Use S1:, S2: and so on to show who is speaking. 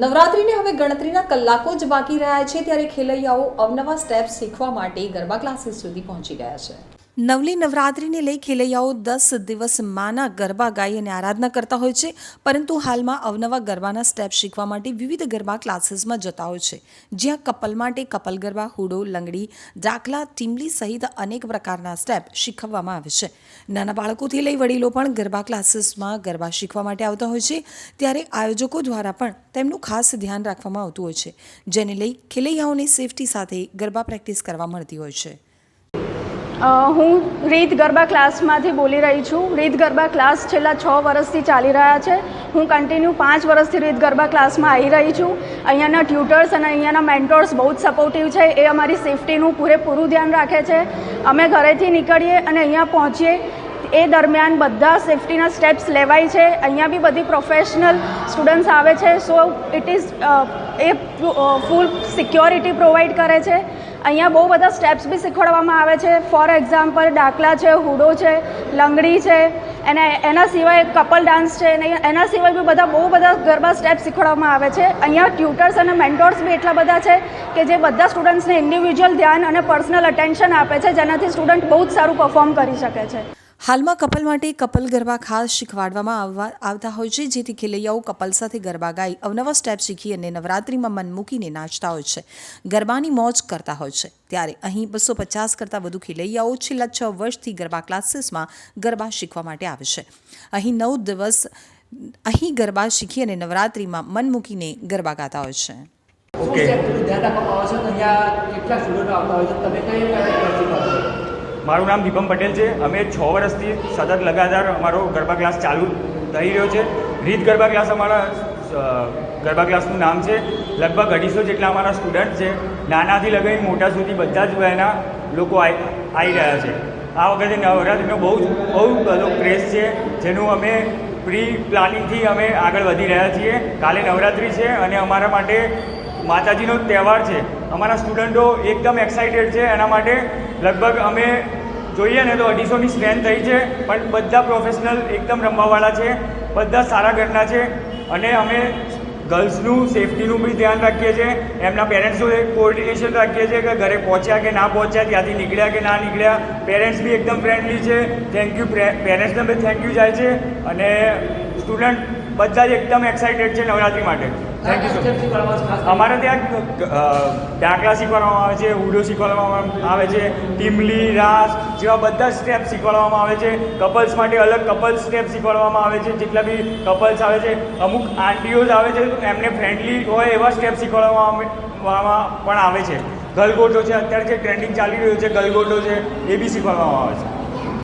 S1: નવરાત્રિને હવે ગણતરીના કલાકો જ બાકી રહ્યા છે, ત્યારે ખેલૈયાઓ અવનવા સ્ટેપ શીખવા માટે ગરબા ક્લાસીસ સુધી પહોંચી ગયા છે. નવલી નવરાત્રિને લઈ ખેલૈયાઓ દસ દિવસ માના ગરબા ગાઈ અને આરાધના કરતા હોય છે. પરંતુ હાલમાં અવનવા ગરબાના સ્ટેપ શીખવા માટે વિવિધ ગરબા ક્લાસીસમાં જતા હોય છે. જ્યાં કપલ માટે કપલ ગરબા, હુડો, લંગડી, ડાકલા, ટીમલી સહિત અનેક પ્રકારના સ્ટેપ શીખવવામાં આવે છે. નાના બાળકોથી લઈ વડીલો પણ ગરબા ક્લાસીસમાં ગરબા શીખવા માટે આવતા હોય છે. ત્યારે આયોજકો દ્વારા પણ તેમનું ખાસ ધ્યાન રાખવામાં આવતું હોય છે, જેને લઈ ખેલૈયાઓને સેફટી સાથે ગરબા પ્રેક્ટિસ કરવા મળતી હોય છે.
S2: હું રીત ગરબા ક્લાસમાંથી બોલી રહી છું. રીત ગરબા ક્લાસ છેલ્લા છ વર્ષથી ચાલી રહ્યા છે. હું કન્ટિન્યુ પાંચ વર્ષથી રીત ગરબા ક્લાસમાં આવી રહી છું. અહીંયાના ટ્યુટર્સ અને અહીંયાના મેન્ટોર્સ બહુ જ સપોર્ટિવ છે. એ અમારી સેફટીનું પૂરેપૂરું ધ્યાન રાખે છે. અમે ઘરેથી નીકળીએ અને અહીંયા પહોંચીએ. એ દરમિયાન બધા સેફટીના સ્ટેપ્સ લેવાય છે. અહીંયા બી બધી પ્રોફેશનલ સ્ટુડન્ટ્સ આવે છે. So it is a full security provide કરે છે. અહીંયા બહુ બધા સ્ટેપ્સ બી શીખવાડવામાં આવે છે. ફોર એક્ઝામ્પલ ડાકલા છે, હુડો છે, લંગડી છે અને એના સિવાય કપલ ડાન્સ છે અને એના સિવાય બી બધા બહુ બધા ગરબા સ્ટેપ્સ શીખવાડવામાં આવે છે. અહીંયા ટ્યુટર્સ અને મેન્ટોર્સ બી એટલા બધા છે કે જે બધા સ્ટુડન્ટ્સને ઇન્ડિવિજ્યુઅલ ધ્યાન અને પર્સનલ અટેન્શન આપે છે, જેનાથી સ્ટુડન્ટ બહુ જ સારું પરફોર્મ કરી શકે છે.
S1: હાલમાં કપલ માટે કપલ ગરબા ખાસ શીખવાડવામાં આવવા આવતા હોય છે જેથી ખેલૈયાઓ કપલ સાથે ગરબા ગાઈ અવનવા સ્ટેપ શીખી અને નવરાત્રિમાં મન મૂકીને નાચતા હોય છે. ગરબાની મોજ કરતા હોય છે. ત્યારે અહીં બસો પચાસ કરતાં વધુ ખેલૈયાઓ છેલ્લા છ વર્ષથી ગરબા ક્લાસીસમાં ગરબા શીખવા માટે આવે છે. અહીં નવ દિવસ અહીં ગરબા શીખી અને નવરાત્રિમાં મન મૂકીને ગરબા ગાતા હોય છે.
S3: ઓકે. ધ્યાન રાખવામાં આવે છે અહીંયા કેટલા સ્ટુડન્ટો આવતા હોય છે તમે કઈ
S4: મારું નામ દીપમ પટેલ છે. અમે છ વર્ષથી સતત લગાતાર અમારો ગરબા ક્લાસ ચાલુ થઈ રહ્યો છે. રીત ગરબા ક્લાસ અમારા ગરબા ક્લાસનું નામ છે. લગભગ અઢીસો જેટલા અમારા સ્ટુડન્ટ છે. નાનાથી લગાવી મોટા સુધી બધા જ એના લોકો આવી રહ્યા છે. આ વખતે નવરાત્રિનો બહુ જ, બહુ બધો ક્રેઝ છે, જેનું અમે પ્રી પ્લાનિંગથી અમે આગળ વધી રહ્યા છીએ. કાલે નવરાત્રિ છે અને અમારા માટે માતાજીનો તહેવાર છે. અમારા સ્ટુડન્ટો એકદમ એક્સાઇટેડ છે. એના માટે લગભગ અમે જોઈએ ને તો અઢીસોની સ્ટ્રેન્થ થઈ છે, પણ બધા પ્રોફેશનલ એકદમ રમવાવાળા છે, બધા સારા ઘરના છે, અને અમે ગર્લ્સનું સેફટીનું બી ધ્યાન રાખીએ છીએ, એમના પેરેન્ટ્સનું એક કોર્ડિનેશન રાખીએ છીએ કે ઘરે પહોંચ્યા કે ના પહોંચ્યા, ત્યાંથી નીકળ્યા કે ના નીકળ્યા પેરેન્ટ્સ બી એકદમ ફ્રેન્ડલી છે થેન્ક યુ પેરેન્ટ્સને બી થેન્ક યુ જાય છે, અને સ્ટુડન્ટ બધા જ એકદમ એક્સાઇટેડ છે નવરાત્રી માટે. થેન્ક યુ સો અમારે ત્યાં દાખલા શીખવાડવામાં આવે છે ઉડો શીખવાડવામાં આવે છે ટીમલી રાસ જેવા બધા સ્ટેપ શીખવાડવામાં આવે છે. કપલ્સ માટે અલગ કપલ્સ સ્ટેપ શીખવાડવામાં આવે છે. જેટલા બી કપલ્સ આવે છે અમુક આંટીઓઝ આવે છે એમને ફ્રેન્ડલી હોય એવા સ્ટેપ શીખવાડવામાં પણ આવે છે. ગલગોટો છે અત્યારે જે ટ્રેન્ડિંગ ચાલી રહ્યું છે ગલગોટો છે એ બી શીખવાડવામાં આવે છે.